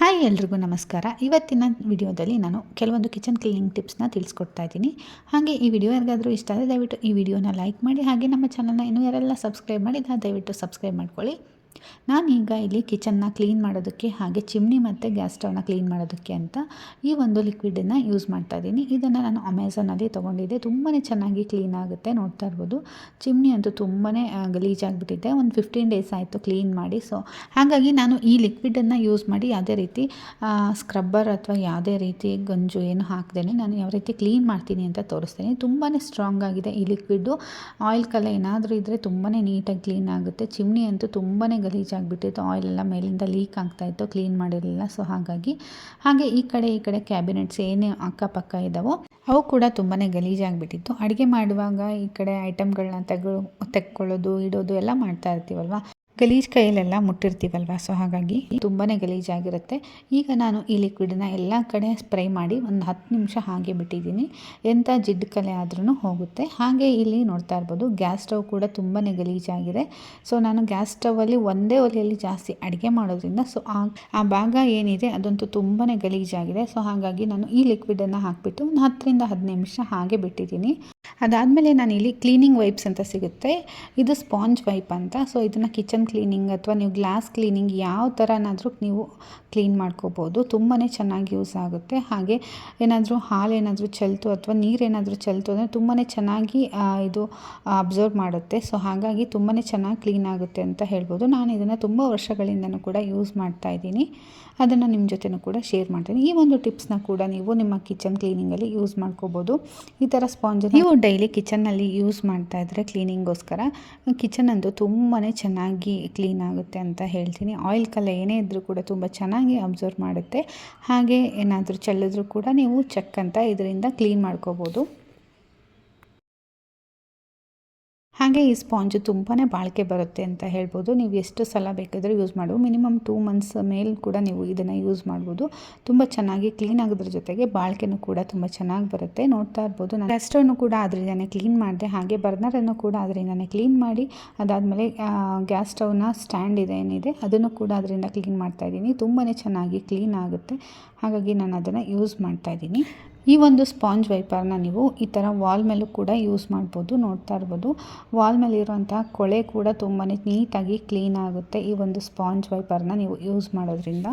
Hi ಎಲ್ರಿಗೂ ನಮಸ್ಕಾರ. ಇವತ್ತಿನ ವಿಡಿಯೋದಲ್ಲಿ ನಾನು ಕೆಲವೊಂದು ಕಿಚನ್ ಕ್ಲೀನಿಂಗ್ ಟಿಪ್ಸ್ನ ತಿಳಿಸ್ಕೊಡ್ತಾ ಇದ್ದೀನಿ. ಹಾಗೆ ಈ ವಿಡಿಯೋ ಯಾರಿಗಾದರೂ ಇಷ್ಟ ಆದರೆ ದಯವಿಟ್ಟು ಈ ವಿಡಿಯೋನ ಲೈಕ್ ಮಾಡಿ ಹಾಗೆ ನಮ್ಮ ಚಾನಲ್ನ ಇನ್ನೂ ಯಾರೆಲ್ಲ ಸಬ್ಸ್ಕ್ರೈಬ್ ಮಾಡಿದ್ದ ದಯವಿಟ್ಟು ಸಬ್ಸ್ಕ್ರೈಬ್ ಮಾಡ್ಕೊಳ್ಳಿ. ನಾನೀಗ ಇಲ್ಲಿ ಕಿಚನ್ನ ಕ್ಲೀನ್ ಮಾಡೋದಕ್ಕೆ ಹಾಗೆ ಚಿಮ್ನಿ ಮತ್ತು ಗ್ಯಾಸ್ ಸ್ಟವ್ನ ಕ್ಲೀನ್ ಮಾಡೋದಕ್ಕೆ ಅಂತ ಈ ಒಂದು ಲಿಕ್ವಿಡನ್ನು ಯೂಸ್ ಮಾಡ್ತಾ ಇದ್ದೀನಿ. ಇದನ್ನು ನಾನು ಅಮೆಝಾನಲ್ಲಿ ತೊಗೊಂಡಿದ್ದೆ. ತುಂಬಾ ಚೆನ್ನಾಗಿ ಕ್ಲೀನ್ ಆಗುತ್ತೆ ನೋಡ್ತಾ ಇರ್ಬೋದು. ಚಿಮ್ನಿ ಅಂತೂ ತುಂಬಾ ಗಲೀಜಾಗಿಬಿಟ್ಟಿದೆ ಒಂದು ಫಿಫ್ಟೀನ್ ಡೇಸ್ ಆಯಿತು ಕ್ಲೀನ್ ಮಾಡಿ. ಸೊ ಹಾಗಾಗಿ ನಾನು ಈ ಲಿಕ್ವಿಡನ್ನು ಯೂಸ್ ಮಾಡಿ ಯಾವುದೇ ರೀತಿ ಸ್ಕ್ರಬ್ಬರ್ ಅಥವಾ ಯಾವುದೇ ರೀತಿ ಗಂಜು ಏನು ಹಾಕ್ದೇನೆ ನಾನು ಯಾವ ರೀತಿ ಕ್ಲೀನ್ ಮಾಡ್ತೀನಿ ಅಂತ ತೋರಿಸ್ತೀನಿ. ತುಂಬಾ ಸ್ಟ್ರಾಂಗ್ ಆಗಿದೆ ಈ ಲಿಕ್ವಿಡ್ಡು ಆಯಿಲ್ ಕಲೆ ಏನಾದರೂ ಇದ್ದರೆ ತುಂಬಾ ನೀಟಾಗಿ ಕ್ಲೀನ್ ಆಗುತ್ತೆ. ಚಿಮ್ನಿ ಅಂತೂ ತುಂಬಾ ಗಲೀಜಾಗಿಬಿಟ್ಟಿತ್ತು ಆಯಿಲೆಲ್ಲ ಮೇಲಿಂದ ಲೀಕ್ ಆಗ್ತಾಯಿತ್ತು ಕ್ಲೀನ್ ಮಾಡಿರಲಿಲ್ಲ. ಸೊ ಹಾಗಾಗಿ, ಹಾಗೆ ಈ ಕಡೆ ಈ ಕಡೆ ಕ್ಯಾಬಿನೆಟ್ಸ್ ಏನೇ ಅಕ್ಕಪಕ್ಕ ಇದ್ದಾವೋ ಅವು ಕೂಡ ತುಂಬಾ ಗಲೀಜಾಗಿಬಿಟ್ಟಿತ್ತು ಅಡುಗೆ ಮಾಡುವಾಗ ಈ ಕಡೆ ಐಟಮ್ಗಳನ್ನ ತೆಗೆ, ತೆಕ್ಕೊಳ್ಳೋದು, ಇಡೋದು ಎಲ್ಲ ಮಾಡ್ತಾ ಇರ್ತೀವಲ್ವ? ಗಲೀಜ್ ಕೈಯಲ್ಲೆಲ್ಲ ಮುಟ್ಟಿರ್ತೀವಲ್ವ? ಸೊ ಹಾಗಾಗಿ ತುಂಬಾ ಗಲೀಜಾಗಿರುತ್ತೆ. ಈಗ ನಾನು ಈ ಲಿಕ್ವಿಡನ್ನ ಎಲ್ಲ ಕಡೆ ಸ್ಪ್ರೇ ಮಾಡಿ ಒಂದು ಹತ್ತು ನಿಮಿಷ ಹಾಗೆ ಬಿಟ್ಟಿದ್ದೀನಿ. ಎಂಥ ಜಿಡ್ಡು ಕಲೆ ಆದ್ರೂ ಹೋಗುತ್ತೆ. ಹಾಗೆ ಇಲ್ಲಿ ನೋಡ್ತಾ ಇರ್ಬೋದು ಗ್ಯಾಸ್ ಸ್ಟವ್ ಕೂಡ ತುಂಬಾ ಗಲೀಜಾಗಿದೆ. ಸೊ ನಾನು ಗ್ಯಾಸ್ ಸ್ಟವಲ್ಲಿ ಒಂದೇ ಒಲೆಯಲ್ಲಿ ಜಾಸ್ತಿ ಅಡುಗೆ ಮಾಡೋದ್ರಿಂದ ಸೊ ಆ ಆ ಭಾಗ ಏನಿದೆ ಅದಂತೂ ತುಂಬಾ ಗಲೀಜಾಗಿದೆ. ಸೊ ಹಾಗಾಗಿ ನಾನು ಈ ಲಿಕ್ವಿಡನ್ನು ಹಾಕಿಬಿಟ್ಟು ಒಂದು ಹತ್ತರಿಂದ ಹದಿನೈದು ನಿಮಿಷ ಹಾಗೆ ಬಿಟ್ಟಿದ್ದೀನಿ. ಅದಾದಮೇಲೆ ನಾನು ಇಲ್ಲಿ ಕ್ಲೀನಿಂಗ್ ವೈಪ್ಸ್ ಅಂತ ಸಿಗುತ್ತೆ. ಇದು ಸ್ಪಾಂಜ್ ವೈಪ್ ಅಂತ. ಸೊ ಇದನ್ನು ಕಿಚನ್ ಕ್ಲೀನಿಂಗ್ ಅಥವಾ ನೀವು ಗ್ಲಾಸ್ ಕ್ಲೀನಿಂಗ್ ಯಾವ ಥರನಾದರೂ ನೀವು ಕ್ಲೀನ್ ಮಾಡ್ಕೋಬೋದು. ತುಂಬಾ ಚೆನ್ನಾಗಿ ಯೂಸ್ ಆಗುತ್ತೆ. ಹಾಗೆ ಏನಾದರೂ ಹಾಲು ಏನಾದರೂ ಚೆಲ್ತು ಅಥವಾ ನೀರೇನಾದರೂ ಚೆಲ್ತು ಅಂದರೆ ತುಂಬಾ ಚೆನ್ನಾಗಿ ಇದು ಅಬ್ಸರ್ವ್ ಮಾಡುತ್ತೆ. ಸೊ ಹಾಗಾಗಿ ತುಂಬಾ ಚೆನ್ನಾಗಿ ಕ್ಲೀನ್ ಆಗುತ್ತೆ ಅಂತ ಹೇಳ್ಬೋದು. ನಾನು ಇದನ್ನು ತುಂಬ ವರ್ಷಗಳಿಂದನೂ ಕೂಡ ಯೂಸ್ ಮಾಡ್ತಾ ಇದ್ದೀನಿ. ಅದನ್ನು ನಿಮ್ಮ ಜೊತೆನೂ ಕೂಡ ಶೇರ್ ಮಾಡ್ತೀನಿ. ಈ ಒಂದು ಟಿಪ್ಸ್ನ ಕೂಡ ನೀವು ನಿಮ್ಮ ಕಿಚನ್ ಕ್ಲೀನಿಂಗಲ್ಲಿ ಯೂಸ್ ಮಾಡ್ಕೋಬೋದು. ಈ ಥರ ಸ್ಪಾಂಜ್ ನೀವು ಡೈಲಿ ಕಿಚನ್ನಲ್ಲಿ ಯೂಸ್ ಮಾಡ್ತಾ ಇದ್ದರೆ ಕ್ಲೀನಿಂಗೋಸ್ಕರ ಕಿಚನ್ ಅಂತೂ ತುಂಬಾ ಚೆನ್ನಾಗಿ ಕ್ಲೀನ್ ಆಗುತ್ತೆ ಅಂತ ಹೇಳ್ತೀನಿ. ಆಯಿಲ್ ಕಲೆ ಏನೇ ಇದ್ದರೂ ಕೂಡ ತುಂಬ ಚೆನ್ನಾಗಿ ಅಬ್ಸರ್ವ್ ಮಾಡುತ್ತೆ. ಹಾಗೆ ಏನಾದರೂ ಚೆಲ್ಲಿದ್ರೂ ಕೂಡ ನೀವು ಚೆಕ್ ಅಂತ ಇದರಿಂದ ಕ್ಲೀನ್ ಮಾಡ್ಕೋಬೋದು. ಹಾಗೆ ಈ ಸ್ಪಾಂಜು ತುಂಬಾ ಬಾಳಿಕೆ ಬರುತ್ತೆ ಅಂತ ಹೇಳ್ಬೋದು. ನೀವು ಎಷ್ಟು ಸಲ ಬೇಕಾದರೂ ಯೂಸ್ ಮಾಡ್ಬೋದು. ಮಿನಿಮಮ್ ಟೂ ಮಂತ್ಸ್ ಮೇಲೆ ಕೂಡ ನೀವು ಇದನ್ನು ಯೂಸ್ ಮಾಡ್ಬೋದು. ತುಂಬ ಚೆನ್ನಾಗಿ ಕ್ಲೀನ್ ಆಗೋದ್ರ ಜೊತೆಗೆ ಬಾಳಿಕೆನೂ ಕೂಡ ತುಂಬ ಚೆನ್ನಾಗಿ ಬರುತ್ತೆ. ನೋಡ್ತಾ ಇರ್ಬೋದು. ನಾನು ರೆಸ್ಟನ್ನು ಕೂಡ ಅದರಿಂದನೇ ಕ್ಲೀನ್ ಮಾಡಿದೆ. ಹಾಗೆ ಬರ್ನರನ್ನು ಕೂಡ ಅದರಿಂದನೇ ಕ್ಲೀನ್ ಮಾಡಿ, ಅದಾದಮೇಲೆ ಗ್ಯಾಸ್ ಸ್ಟವ್ನ ಸ್ಟ್ಯಾಂಡ್ ಇದೆ, ಏನಿದೆ, ಅದನ್ನು ಕೂಡ ಅದರಿಂದ ಕ್ಲೀನ್ ಮಾಡ್ತಾಯಿದ್ದೀನಿ ತುಂಬಾ ಚೆನ್ನಾಗಿ ಕ್ಲೀನ್ ಆಗುತ್ತೆ. ಹಾಗಾಗಿ ನಾನು ಅದನ್ನು ಯೂಸ್ ಮಾಡ್ತಾಯಿದ್ದೀನಿ ಈ ಒಂದು ಸ್ಪಾಂಜ್ ವೈಪರ್ನ ನೀವು ಈ ಥರ ವಾಲ್ ಮೇಲೂ ಕೂಡ ಯೂಸ್ ಮಾಡ್ಬೋದು, ನೋಡ್ತಾ ಇರ್ಬೋದು. ವಾಲ್ ಮೇಲೆ ಇರುವಂತಹ ಕೊಳೆ ಕೂಡ ತುಂಬಾ ನೀಟಾಗಿ ಕ್ಲೀನ್ ಆಗುತ್ತೆ ಈ ಒಂದು ಸ್ಪಾಂಜ್ ವೈಪರ್ನ ನೀವು ಯೂಸ್ ಮಾಡೋದ್ರಿಂದ.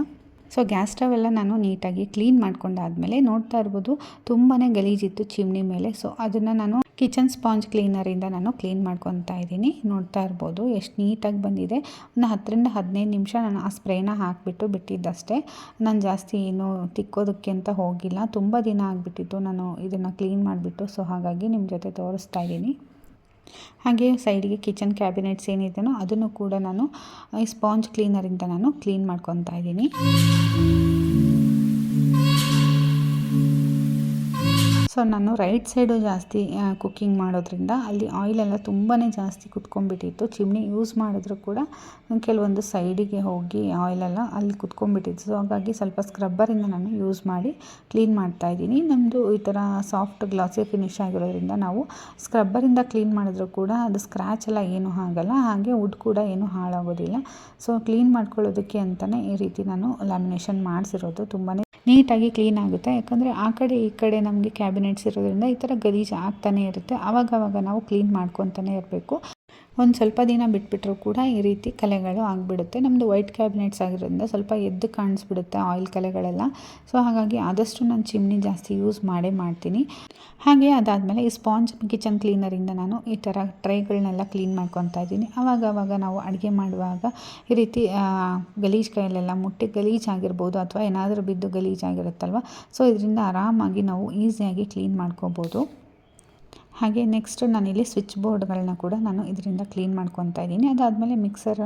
ಸೊ ಗ್ಯಾಸ್ ಎಲ್ಲ ನಾನು ನೀಟಾಗಿ ಕ್ಲೀನ್ ಮಾಡ್ಕೊಂಡಾದಮೇಲೆ ನೋಡ್ತಾ ಇರ್ಬೋದು ತುಂಬಾ ಗಲೀಜಿತ್ತು ಚಿಮ್ನಿ ಮೇಲೆ. ಸೊ ಅದನ್ನು ನಾನು ಕಿಚನ್ ಸ್ಪಾಂಜ್ ಕ್ಲೀನರಿಂದ ನಾನು ಕ್ಲೀನ್ ಮಾಡ್ಕೊತಾ ಇದ್ದೀನಿ. ನೋಡ್ತಾ ಇರ್ಬೋದು, ಎಷ್ಟು ನೀಟಾಗಿ ಬಂದಿದೆ. ಒಂದು ಹತ್ತರಿಂದ ಹದಿನೈದು ನಿಮಿಷ ನಾನು ಆ ಸ್ಪ್ರೇನ ಹಾಕಿಬಿಟ್ಟು ಬಿಟ್ಟಿದ್ದಷ್ಟೇ. ನಾನು ಜಾಸ್ತಿ ಏನು ತಿಕ್ಕೋದಕ್ಕೆ ಅಂತ ಹೋಗಿಲ್ಲ. ತುಂಬ ದಿನ ಆಗಿಬಿಟ್ಟಿತ್ತು ನಾನು ಇದನ್ನು ಕ್ಲೀನ್ ಮಾಡಿಬಿಟ್ಟು. ಸೊ ಹಾಗಾಗಿ ನಿಮ್ಮ ಜೊತೆ ತೋರಿಸ್ತಾ ಇದ್ದೀನಿ. ಹಾಗೆ ಸೈಡಿಗೆ ಕಿಚನ್ ಕ್ಯಾಬಿನೆಟ್ಸ್ ಏನಿದೆಯೋ ಅದನ್ನು ಕೂಡ ನಾನು, ಈ ಸ್ಪಾಂಜ್ ಕ್ಲೀನರಿಂದ ನಾನು ಕ್ಲೀನ್ ಮಾಡ್ಕೊತಾ ಇದ್ದೀನಿ. ಸೊ ನಾನು ರೈಟ್ ಸೈಡು ಜಾಸ್ತಿ ಕುಕ್ಕಿಂಗ್ ಮಾಡೋದ್ರಿಂದ ಅಲ್ಲಿ ಆಯಿಲೆಲ್ಲ ತುಂಬಾ ಜಾಸ್ತಿ ಕುತ್ಕೊಂಡ್ಬಿಟ್ಟಿತ್ತು. ಚಿಮ್ನಿ ಯೂಸ್ ಮಾಡಿದ್ರು ಕೂಡ ಕೆಲವೊಂದು ಸೈಡಿಗೆ ಹೋಗಿ ಆಯಿಲೆಲ್ಲ ಅಲ್ಲಿ ಕುತ್ಕೊಂಡ್ಬಿಟ್ಟಿತ್ತು. ಸೊ ಹಾಗಾಗಿ ಸ್ವಲ್ಪ ಸ್ಕ್ರಬ್ಬರಿಂದ ನಾನು ಯೂಸ್ ಮಾಡಿ ಕ್ಲೀನ್ ಮಾಡ್ತಾ ಇದ್ದೀನಿ. ನಮ್ಮದು ಈ ಥರ ಸಾಫ್ಟ್ ಗ್ಲಾಸಿ ಫಿನಿಶ್ ಆಗಿರೋದ್ರಿಂದ ನಾವು ಸ್ಕ್ರಬ್ಬರಿಂದ ಕ್ಲೀನ್ ಮಾಡಿದ್ರು ಕೂಡ ಅದು ಸ್ಕ್ರ್ಯಾಚ್ ಎಲ್ಲ ಏನೂ ಆಗಲ್ಲ. ಹಾಗೆ ವುಡ್ ಕೂಡ ಏನೂ ಹಾಳಾಗೋದಿಲ್ಲ. ಸೊ ಕ್ಲೀನ್ ಮಾಡ್ಕೊಳ್ಳೋದಕ್ಕೆ ಅಂತಲೇ ಈ ರೀತಿ ನಾನು ಲ್ಯಾಮಿನೇಷನ್ ಮಾಡಿಸಿರೋದು. ತುಂಬಾ ನೀಟಾಗಿ ಕ್ಲೀನ್ ಆಗುತ್ತೆ. ಯಾಕಂದರೆ ಆ ಕಡೆ ಈ ಕಡೆ ನಮಗೆ ಕ್ಯಾಬಿನೆಟ್ಸ್ ಇರೋದ್ರಿಂದ ಈ ಥರ ಗಲೀಜು ಆಗ್ತಾನೇ ಇರುತ್ತೆ. ಆವಾಗವಾಗ ನಾವು ಕ್ಲೀನ್ ಮಾಡ್ಕೊತಾನೆ ಇರಬೇಕು. ಒಂದು ಸ್ವಲ್ಪ ದಿನ ಬಿಟ್ಬಿಟ್ರೂ ಕೂಡ ಈ ರೀತಿ ಕಲೆಗಳು ಆಗಿಬಿಡುತ್ತೆ. ನಮ್ಮದು ವೈಟ್ ಕ್ಯಾಬಿನೆಟ್ಸ್ ಆಗಿರೋದ್ರಿಂದ ಸ್ವಲ್ಪ ಎದ್ದು ಕಾಣಿಸ್ಬಿಡುತ್ತೆ ಆಯಿಲ್ ಕಲೆಗಳೆಲ್ಲ. ಸೊ ಹಾಗಾಗಿ ಆದಷ್ಟು ನಾನು ಚಿಮ್ನಿ ಜಾಸ್ತಿ ಯೂಸ್ ಮಾಡೇ ಮಾಡ್ತೀನಿ. ಹಾಗೆ ಅದಾದಮೇಲೆ ಈ ಸ್ಪಾಂಜ್ ಕಿಚನ್ ಕ್ಲೀನರಿಂದ ನಾನು ಈ ಥರ ಟ್ರೈಗಳನ್ನೆಲ್ಲ ಕ್ಲೀನ್ ಮಾಡ್ಕೊತಾ ಇದ್ದೀನಿ. ಆವಾಗ ನಾವು ಅಡುಗೆ ಮಾಡುವಾಗ ಈ ರೀತಿ ಗಲೀಜು ಕೈಯಲ್ಲೆಲ್ಲ ಮುಟ್ಟಿ ಗಲೀಜಾಗಿರ್ಬೋದು ಅಥವಾ ಏನಾದರೂ ಬಿದ್ದು ಗಲೀಜಾಗಿರುತ್ತಲ್ವ ಸೊ ಇದರಿಂದ ಆರಾಮಾಗಿ ನಾವು ಈಸಿಯಾಗಿ ಕ್ಲೀನ್ ಮಾಡ್ಕೋಬೋದು. ಹಾಗೆ ನೆಕ್ಸ್ಟ್ ನಾನಿಲ್ಲಿ ಸ್ವಿಚ್ ಬೋರ್ಡ್ಗಳನ್ನ ಕೂಡ ನಾನು ಇದರಿಂದ ಕ್ಲೀನ್ ಮಾಡ್ಕೊತಾ ಇದ್ದೀನಿ. ಅದಾದಮೇಲೆ ಮಿಕ್ಸರ್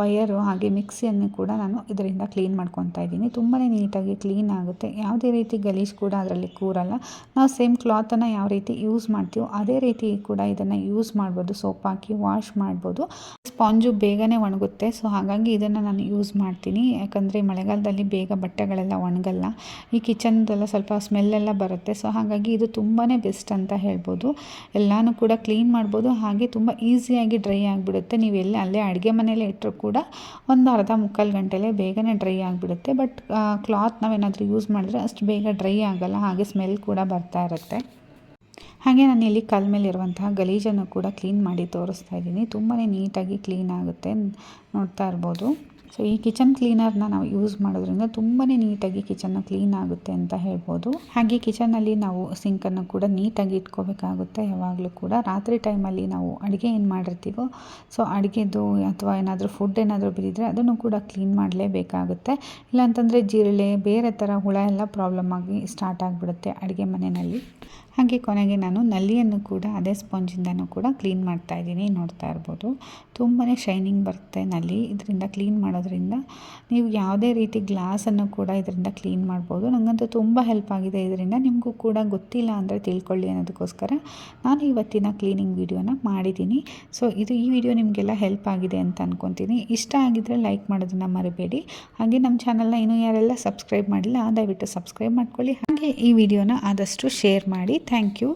ವಯರು ಹಾಗೆ ಮಿಕ್ಸಿಯನ್ನು ಕೂಡ ನಾನು ಇದರಿಂದ ಕ್ಲೀನ್ ಮಾಡ್ಕೊತಾ ಇದ್ದೀನಿ. ತುಂಬಾ ನೀಟಾಗಿ ಕ್ಲೀನ್ ಆಗುತ್ತೆ. ಯಾವುದೇ ರೀತಿ ಗಲೀಜು ಕೂಡ ಅದರಲ್ಲಿ ಕೂರಲ್ಲ. ನಾವು ಸೇಮ್ ಕ್ಲಾತನ್ನು ಯಾವ ರೀತಿ ಯೂಸ್ ಮಾಡ್ತೀವೋ ಅದೇ ರೀತಿ ಕೂಡ ಇದನ್ನು ಯೂಸ್ ಮಾಡ್ಬೋದು. ಸೋಪ್ ಹಾಕಿ ವಾಶ್ ಮಾಡ್ಬೋದು. ಸ್ಪಾಂಜು ಬೇಗನೆ ಒಣಗುತ್ತೆ. ಸೊ ಹಾಗಾಗಿ ಇದನ್ನು ನಾನು ಯೂಸ್ ಮಾಡ್ತೀನಿ. ಯಾಕಂದರೆ ಮಳೆಗಾಲದಲ್ಲಿ ಬೇಗ ಬಟ್ಟೆಗಳೆಲ್ಲ ಒಣಗಲ್ಲ. ಈ ಕಿಚನ್ದೆಲ್ಲ ಸ್ವಲ್ಪ ಸ್ಮೆಲ್ಲೆಲ್ಲ ಬರುತ್ತೆ. ಸೊ ಹಾಗಾಗಿ ಇದು ತುಂಬಾ ಬೆಸ್ಟ್ ಅಂತ ಹೇಳ್ಬೋದು. ಎಲ್ಲನೂ ಕೂಡ ಕ್ಲೀನ್ ಮಾಡ್ಬೋದು. ಹಾಗೆ ತುಂಬ ಈಸಿಯಾಗಿ ಡ್ರೈ ಆಗಿಬಿಡುತ್ತೆ. ನೀವು ಎಲ್ಲಿ ಅಲ್ಲೇ ಅಡುಗೆ ಮನೆಯಲ್ಲೇ ಇಟ್ಟರೂ ಕೂಡ ಒಂದು ಅರ್ಧ ಮುಕ್ಕಾಲು ಗಂಟೆಲೇ ಬೇಗನೆ ಡ್ರೈ ಆಗಿಬಿಡುತ್ತೆ. ಬಟ್ ಕ್ಲಾತ್ ನಾವೇನಾದರೂ ಯೂಸ್ ಮಾಡಿದ್ರೆ ಅಷ್ಟು ಬೇಗ ಡ್ರೈ ಆಗಲ್ಲ. ಹಾಗೆ ಸ್ಮೆಲ್ ಕೂಡ ಬರ್ತಾ ಇರುತ್ತೆ. ಹಾಗೆ ನಾನು ಇಲ್ಲಿ ಕಲ್ ಮೇಲೆ ಇರುವಂತಹ ಗಲೀಜನ್ನು ಕೂಡ ಕ್ಲೀನ್ ಮಾಡಿ ತೋರಿಸ್ತಾ ಇದ್ದೀನಿ. ತುಂಬಾ ನೀಟಾಗಿ ಕ್ಲೀನ್ ಆಗುತ್ತೆ. ನೋಡ್ತಾ ಇರ್ಬೋದು. ಸೊ ಈ ಕಿಚನ್ ಕ್ಲೀನರ್ನ ನಾವು ಯೂಸ್ ಮಾಡೋದ್ರಿಂದ ತುಂಬಾ ನೀಟಾಗಿ ಕಿಚನ್ನ ಕ್ಲೀನ್ ಆಗುತ್ತೆ ಅಂತ ಹೇಳ್ಬೋದು. ಹಾಗೆ ಕಿಚನಲ್ಲಿ ನಾವು ಸಿಂಕನ್ನು ಕೂಡ ನೀಟಾಗಿ ಇಟ್ಕೋಬೇಕಾಗುತ್ತೆ. ಯಾವಾಗಲೂ ಕೂಡ ರಾತ್ರಿ ಟೈಮಲ್ಲಿ ನಾವು ಅಡುಗೆ ಏನು ಮಾಡಿರ್ತೀವೋ ಸೊ ಅಡುಗೆದು ಅಥವಾ ಏನಾದರೂ ಫುಡ್ ಏನಾದರೂ ಬಿದ್ದಿದ್ರೆ ಅದನ್ನು ಕೂಡ ಕ್ಲೀನ್ ಮಾಡಲೇಬೇಕಾಗುತ್ತೆ. ಇಲ್ಲಾಂತಂದರೆ ಜಿರಳೆ, ಬೇರೆ ಥರ ಹುಳ ಎಲ್ಲ ಪ್ರಾಬ್ಲಮ್ ಆಗಿ ಸ್ಟಾರ್ಟ್ ಆಗಿಬಿಡುತ್ತೆ ಅಡುಗೆ ಮನೆಯಲ್ಲಿ. ಹಾಗೆ ಕೊನೆಗೆ ನಾನು ನಲ್ಲಿಯನ್ನು ಕೂಡ, ಅದೇ ಸ್ಪಂಜಿಂದನೂ ಕೂಡ ಕ್ಲೀನ್ ಮಾಡ್ತಾ ಇದ್ದೀನಿ, ನೋಡ್ತಾ ಇರ್ಬೋದು. ತುಂಬಾ ಶೈನಿಂಗ್ ಬರುತ್ತೆ ನಲ್ಲಿ. ಇದರಿಂದ ಕ್ಲೀನ್ ಮಾಡೋದ್ರಿಂದ ನೀವು ಯಾವುದೇ ರೀತಿ ಗ್ಲಾಸನ್ನು ಕೂಡ ಇದರಿಂದ ಕ್ಲೀನ್ ಮಾಡ್ಬೋದು. ನನಗಂತೂ ತುಂಬ ಹೆಲ್ಪ್ ಆಗಿದೆ ಇದರಿಂದ. ನಿಮಗೂ ಕೂಡ ಗೊತ್ತಿಲ್ಲ ಅಂದರೆ ತಿಳ್ಕೊಳ್ಳಿ ಅನ್ನೋದಕ್ಕೋಸ್ಕರ ನಾನು ಇವತ್ತಿನ ಕ್ಲೀನಿಂಗ್ ವೀಡಿಯೋನ ಮಾಡಿದ್ದೀನಿ. ಸೊ ಇದು ಈ ವಿಡಿಯೋ ನಿಮಗೆಲ್ಲ ಹೆಲ್ಪ್ ಆಗಿದೆ ಅಂತ ಅಂದ್ಕೊತೀನಿ ಇಷ್ಟ ಆಗಿದ್ದರೆ ಲೈಕ್ ಮಾಡೋದನ್ನು ಮರಿಬೇಡಿ. ಹಾಗೆ ನಮ್ಮ ಚಾನಲ್ನ ಇನ್ನೂ ಯಾರೆಲ್ಲ ಸಬ್ಸ್ಕ್ರೈಬ್ ಮಾಡಿಲ್ಲ ದಯವಿಟ್ಟು ಸಬ್ಸ್ಕ್ರೈಬ್ ಮಾಡ್ಕೊಳ್ಳಿ. ಹಾಗೆ ಈ ವಿಡಿಯೋನ ಆದಷ್ಟು ಶೇರ್ ಮಾಡಿ. Thank you